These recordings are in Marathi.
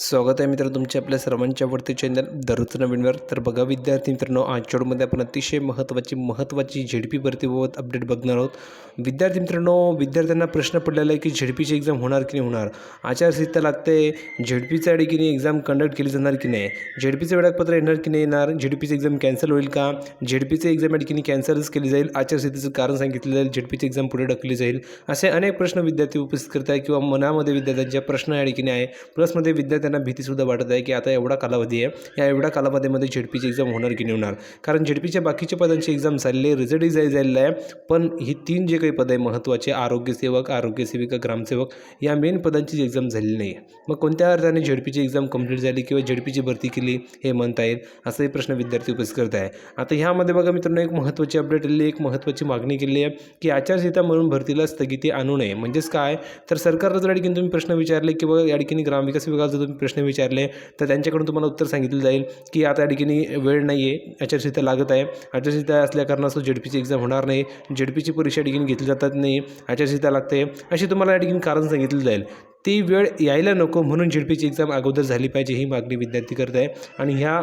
स्वागत आहे मित्र तुमचे आपल्या सर्वांच्या वरती चॅनल दररोज नवीनवर तर बघा विद्यार्थी मित्रांनो आज शोडमध्ये आपण अतिशय महत्त्वाची महत्त्वाची झेडपी भरतीबाबत अपडेट बघणार आहोत. विद्यार्थी मित्रांनो विद्यार्थ्यांना प्रश्न पडलेला आहे की झेडपीची एक्झाम होणार की नाही होणार? आचारसंहिता लागते. झेडपीच्या की नाही एक्झाम कंडक्ट केली जाणार की नाही? झेडपीचं वेळापत्र येणार की नाही येणार? झेडपीची एक्झाम कॅन्सल होईल का? झेडपीचं एक्झाम की नाही कॅन्सलच केली जाईल? आचारसंहितेचं कारण सांगितलं जाईल झेडपीची एक्झाम पुढे ढकलली जाईल. असे अनेक प्रश्न विद्यार्थी उपस्थित करत आहे किंवा मनामध्ये विद्यार्थ्यांच्या प्रश्न आडी की नाही? आहे प्लसमध्ये विद्यार्थ्यांना भीतीसुद्धा वाटत आहे की आता एवढा कालावधी आहे. या एवढ्या कालावधीमध्ये झेडपीची एक्झाम होणार की नाही होणार? कारण झेडपीच्या बाकीच्या पदांची एक्झाम झालेली आहे रिझल्टही जाई झालेला आहे. पण ही तीन जे काही पद आहे महत्त्वाचे आरोग्यसेवक आरोग्यसेविका ग्रामसेवक या मेन पदांची एक्झाम झालेली नाही आहे. मग कोणत्या अर्थाने झेडपीची एक्झाम कंप्लीट झाली किंवा झेडपीची भरती केली हे म्हणता येईल? असाही प्रश्न विद्यार्थी उपस्थित करत आहे. आता ह्यामध्ये बघा मित्रांनो एक महत्त्वाची अपडेट आलेली एक महत्त्वाची मागणी केली आहे की आचारसंहिता म्हणून भरतीला स्थगिती आणू नये. म्हणजेच काय? तर सरकारला जर या तुम्ही प्रश्न विचारले किंवा या ठिकाणी ग्रामविकास विभागाचा तुम्ही प्रश्न विचारले तर त्यांच्याकडून तुम्हाला उत्तर सांगितलं जाईल की आता या ठिकाणी वेळ नाही आहे आचारसंहिता लागत आहे. आचारसंहिता असल्या कारणास्तव झेडपीची एक्झाम होणार नाही. झेडपीची परीक्षा ठिकाणी घेतली जातात नाही. आचारसंहिता लागते. अशी तुम्हाला या ठिकाणी कारण सांगितलं जाईल. ती वेळ यायला नको म्हणून झेडपीची एक्झाम अगोदर झाली पाहिजे ही मागणी विद्यार्थी करत आहे. आणि ह्या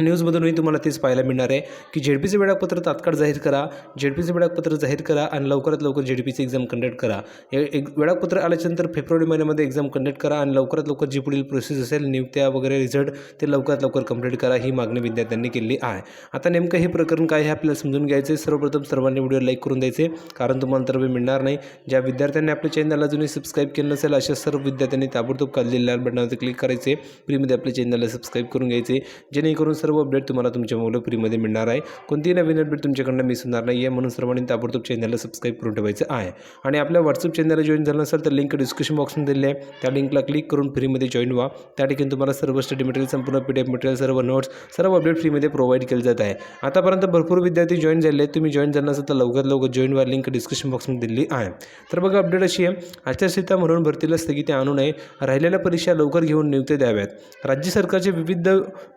न्यूजमधूनही तुम्हाला तेच पाहायला मिळणार आहे की झेडपीचं वेळापत्र तात्काळ जाहीर करा झेडपीचं वेळापत्र जाहीर करा आणि लवकरात लवकर झेडपीची एक्झाम कंडक्ट करा. हे एक वेळापत्र आल्याच्यानंतर फेब्रुवारी महिन्यामध्ये एक्झाम कंडक्ट करा आणि लवकरात लवकर जी पुढील प्रोसेस असेल नियुक्त्या वगैरे रिझल्ट ते लवकरात लवकर कंप्लीट करा ही मागणी विद्यार्थ्यांनी केली आहे. आता नेमकं हे प्रकरण काय हे आपल्याला समजून घ्यायचं आहे. सर्वप्रथम सर्वांनी व्हिडिओ लाईक करून द्यायचे कारण तुम्हाला तर मिळणार नाही. ज्या विद्यार्थ्यांनी आपल्या चॅनलला अजूनही सबस्क्राईब केलं नसेल अशा सर्व विद्यार्थ्यांनी ताबडतोब खाली लाल बटनावर क्लिक करायचे फ्रीमध्ये आपल्या चॅनलला सबस्क्राईब करून घ्यायचे जेणेकरून सर्व अपडेट तुम्हाला तुमच्या मुलं फ्रीमध्ये मिळणार आहे. कोणतीही नवीन अपडेट तुमच्याकडनं मिस होणार नाही आहे म्हणून सर्वांनी ताबडतोब चॅनलला सबस्क्राईब करून ठेवायचं आहे. आणि आपल्या व्हॉट्सअप चॅनलला जॉईन झालं नसेल तर लिंक डिस्क्रिप्शन बॉक्समध्ये दिली आहे. त्या लिंकला क्लिक करून फ्रीमध्ये जॉईन व्हा. त्या ठिकाणी तुम्हाला सर्व स्टडी मटेरियल संपूर्ण पी डी एफ मटेरियल सर्व नोट्स सर्व अपडेट फ्रीमध्ये प्रोव्हाइड केलं जात आहे. आतापर्यंत भरपूर विद्यार्थी जॉईन झाले आहेत. तुम्ही जॉईन झालं नसेल तर लवकरात लवकर जॉईन व्हा. लिंक डिस्क्रिप्शन बॉक्समध्ये दिली आहे. तर बघा अपडेट अशी आहे. आचारसंहिता म्हणून भरतीला स्थगिती आणू नये. राहिलेल्या परीक्षा लवकर घेऊन नियुक्त्या द्याव्यात. राज्य सरकारच्या विविध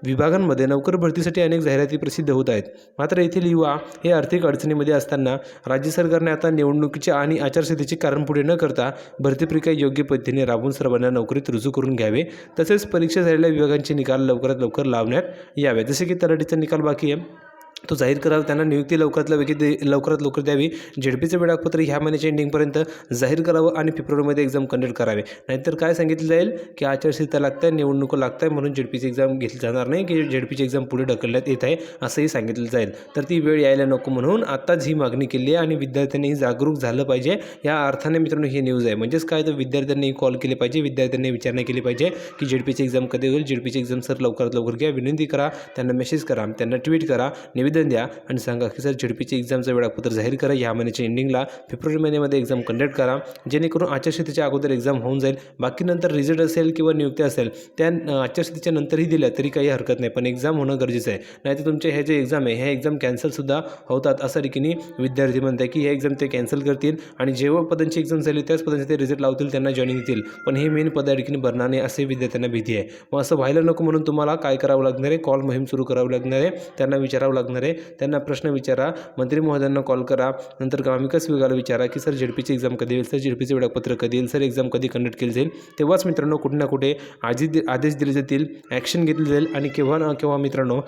विभागांमध्ये नोकर भरतीसाठी अनेक जाहिराती प्रसिद्ध होत आहेत. मात्र येथील युवा हे आर्थिक अडचणीमध्ये असताना राज्य सरकारने आता निवडणुकीच्या आणि आचारसंहितेचे कारण पुढे न करता भरती प्रक्रिया योग्य पद्धतीने राबवून सर्वांना नोकरीत रुजू करून घ्यावे. तसेच परीक्षा झालेल्या विभागांचे निकाल लवकरात लवकर लावण्यात यावे. जसे की तलाठीचा निकाल बाकी आहे. तो जाहीर करावा त्यांना नियुक्ती लवकरात लवकर दे लवकरात लवकर द्यावी. झेडपीचं वेळापत्र ह्या महिन्याच्या एंडिंगपर्यंत जाहीर करावं आणि फेब्रुवारीमध्ये एक्झाम कंडक्ट करावे. नाहीतर काय सांगितलं जाईल? की आचारसंहिता लागत आहे निवडणुका लागत आहे म्हणून झेडपीची एक्झाम घेतली जाणार नाही की झेडपीची एक्झाम पुढे ढकलण्यात येत आहे असंही सांगितलं जाईल. तर ती वेळ यायला नको म्हणून आत्ताच ही मागणी केली आहे आणि विद्यार्थ्यांनीही जागरूक झालं पाहिजे. या अर्थाने मित्रांनो ही न्यूज आहे. म्हणजेच काय? तर विद्यार्थ्यांनी कॉल केले पाहिजे विद्यार्थ्यांनी विचारणा केली पाहिजे की झेडपीची एक्झाम कधी होईल? झेडपीची एक्झाम सर लवकरात लवकर घ्या. विनंती करा. त्यांना मेसेज करा. त्यांना ट्विट करा. निवेदन द्या आणि सांगा की सर झेडपीची एक्झामचं वेळापत्र जाहीर करा. या महिन्याच्या एंडिंगला फेब्रुवारी महिन्यामध्ये एक्झाम कंडक्ट करा. जेणेकरून आचारसंहितेच्या अगोदर एक्झाम होऊन जाईल. बाकी नंतर रिझल्ट असेल किंवा नियुक्ती असेल त्या आचारसंहितेच्या नंतरही दिल्या तरी काही हरकत नाही. पण एक्झाम होणं गरजेचं आहे. नाहीतर तुमचे हे जे एक्झाम आहे ह्या एक्झाम कॅन्सलसुद्धा होतात असं ठिकाणी विद्यार्थी म्हणतात की हे एक्झाम ते कॅन्सल करतील आणि जेव्हा पदांची एक्झाम झाली त्याच पदांचे ते रिझल्ट लावतील त्यांना जॉईनिंग देतील. पण हे मेन पद या ठिकाणी भरणार नाही असे विद्यार्थ्यांना भीती आहे. मग असं व्हायला नको म्हणून तुम्हाला काय करावं लागणार आहे? कॉल मोहीम सुरू करावं लागणार आहे. त्यांना विचारावं लागणार आहे त्यांना प्रश्न विचारा. मंत्री महोदयांना कॉल करा. नंतर ग्रामविकास विभागाला विचारा की सर झेडपीची एक्झाम कधी येईल? सर झेडपीचं वेळापत्र कधी येईल? सर एक्झाम कधी कंडक्ट केली जाईल? तेव्हाच मित्रांनो कुठे ना कुठे आजी आदेश दिले जातील ॲक्शन घेतली जाईल आणि केव्हा ना केव्हा मित्रांनो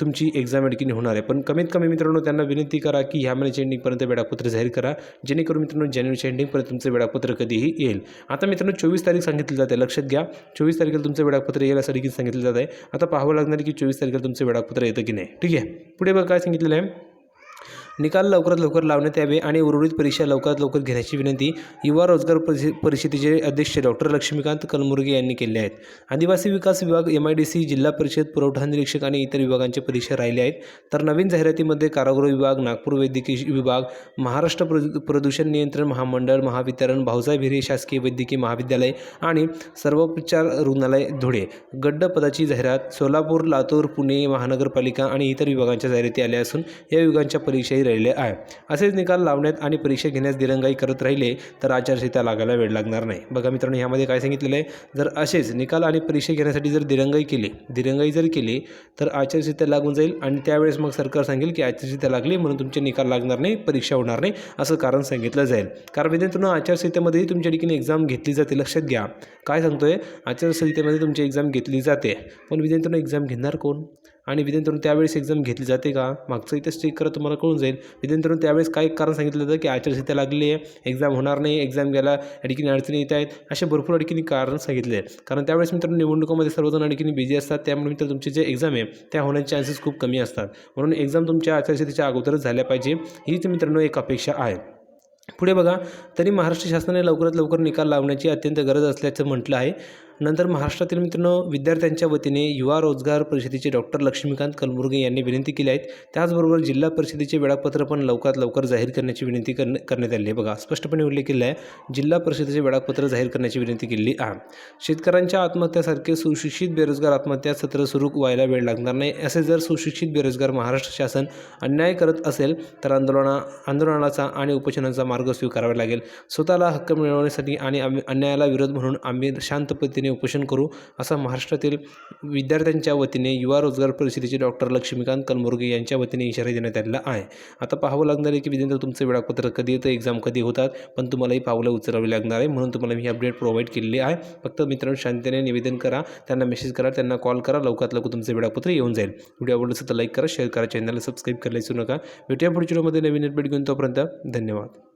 तुमची एक्झाम या होणार आहे. पण कमीत कमी मित्रांनो त्यांना विनंती करा की ह्या महिन्याच्या एंडिंगपर्यंत वेळापत्र जाहीर करा. जेणेकरून मित्रांनो जानेवारीच्या एंडिंगपर्यंत तुमचं वेळापत्र कधीही येईल. आता मित्रांनो चोवीस तारीख सांगितली जाते. लक्षात घ्या. चोवीस तारखेला तुमचं वेळापत्र येईल असं देखील सांगितलं जात आहे आता पाहावं लागणार की चोवीस तारखेला तुमचं वेळापत्र येतं की नाही. ठीक आहे? पुढे बघा काय सांगितलेलं आहे निकाल लवकरात लवकर लावण्यात यावे आणि उर्वरित परीक्षा लवकरात लवकर घेण्याची विनंती युवा रोजगार परिषे परिषदेचे अध्यक्ष डॉक्टर लक्ष्मीकांत कलमुर्गे यांनी केले आहेत. आदिवासी विकास विभाग एम आय डी सी जिल्हा परिषद पुरवठा निरीक्षक आणि इतर विभागांच्या परीक्षा राहिल्या आहेत. तर नवीन जाहिरातीमध्ये कारागृह विभाग नागपूर वैद्यकीय विभाग महाराष्ट्र प्रदू प्रदूषण नियंत्रण महामंडळ महावितरण भाऊसाहेब हिरे शासकीय वैद्यकीय महाविद्यालय आणि सर्वोपचार रुग्णालय धुळे. गड्ड पदाची जाहिरात सोलापूर लातूर पुणे महानगरपालिका आणि इतर विभागांच्या जाहिराती आल्या असून या विभागांच्या परीक्षाही राहिले आहे. असेच निकाल लावण्यात आणि परीक्षा घेण्यास दिरंगाई करत राहिले तर आचारसंहिता लागायला वेळ लागणार नाही. बघा मित्रांनो ह्यामध्ये काय सांगितलेलं आहे? जर असेच निकाल आणि परीक्षा घेण्यासाठी जर दिरंगाई केली दिरंगाई जर केली तर आचारसंहिता लागून जाईल आणि त्यावेळेस मग सरकार सांगेल की आचारसंहिता लागली म्हणून तुमचे निकाल लागणार नाही परीक्षा होणार नाही असं कारण सांगितलं जाईल. कारण विद्यार्थ्यांनो आचारसंहितेमध्येही तुमच्या ठिकाणी एक्झाम घेतली जाते. लक्षात घ्या. काय सांगतोय? आचारसंहितेमध्ये तुमची एक्झाम घेतली जाते. पण विद्यार्थ्यांना एक्झाम घेणार कोण? आणि विद्यार्थ्यांनो त्यावेळेस एक्झाम घेतली जाते का? मागचं इथे चेक करा तुम्हाला कळून जाईल. विद्यार्थ्यांनो त्यावेळेस काय कारण सांगितलं जातं की आचारसंहिता लागली आहे एक्झाम होणार नाही एक्झाम घ्यायला या अडचणी येत आहेत. असे भरपूर अडचणी कारण सांगितले आहेत. कारण त्यावेळेस मित्रांनो निवडणुकामध्ये सर्वजण अडचणी बिझी असतात. त्यामुळे मित्र तुमचे जे एक्झाम आहे त्या होण्याचे चान्सेस खूप कमी असतात. म्हणून एक्झाम तुमच्या आचारसंहितेच्या अगोदरच झाल्या पाहिजे. हीच मित्रांनो एक अपेक्षा आहे. पुढे बघा तरी महाराष्ट्र शासनाने लवकरात लवकर निकाल लावण्याची अत्यंत गरज असल्याचं म्हटलं आहे. नंतर महाराष्ट्रातील मित्रांनो विद्यार्थ्यांच्या वतीने युवा रोजगार परिषदेचे डॉक्टर लक्ष्मीकांत कलबुर्गे यांनी विनंती केली आहेत. त्याचबरोबर जिल्हा परिषदेचे वेळापत्र पण लवकरात लवकर जाहीर करण्याची विनंती कर करण्यात आली आहे. बघा स्पष्टपणे उल्लेख केला आहे जिल्हा परिषदेचे वेळापत्र जाहीर करण्याची विनंती केली आहे. शेतकऱ्यांच्या आत्महत्यासारखे सुशिक्षित बेरोजगार आत्महत्या सत्र सुरू व्हायला वेळ लागणार नाही. असे जर सुशिक्षित बेरोजगार महाराष्ट्र शासन अन्याय करत असेल तर आंदोलना आंदोलनाचा आणि उपोषणाचा मार्ग स्वीकारावा लागेल. स्वतःला हक्क मिळवण्यासाठी आणि आम्ही अन्यायाला विरोध म्हणून आम्ही शांत पद्धतीने उपोषण करू असा महाराष्ट्रातील विद्यार्थ्यांच्या वतीने युवा रोजगार परिषदेचे डॉक्टर लक्ष्मीकांत कलमुर्गे यांच्या वतीने इशारा देण्यात आलेला आहे. आता पाहावं लागणार आहे की विद्यार्थी तुमचं वेळापत्र कधी येतं एक्झाम कधी होतात पण तुम्हाला ही पावलं उचलावी लागणार आहे म्हणून तुम्हाला मी अपडेट प्रोव्हाइड केलेली आहे. फक्त मित्रांनो शांतीने निवेदन करा त्यांना मेसेज करा त्यांना कॉल करा लवकरात लवकर तुमचं वेळापत्र येऊन जाईल. व्हिडिओ आवडलं तर लाईक करा शेअर करा चॅनलला सबस्क्राईब करायला विसरू नका. भेटूया पुढच्या व्हिडिओमध्ये नवीन अपडेट घेऊन तोपर्यंत धन्यवाद.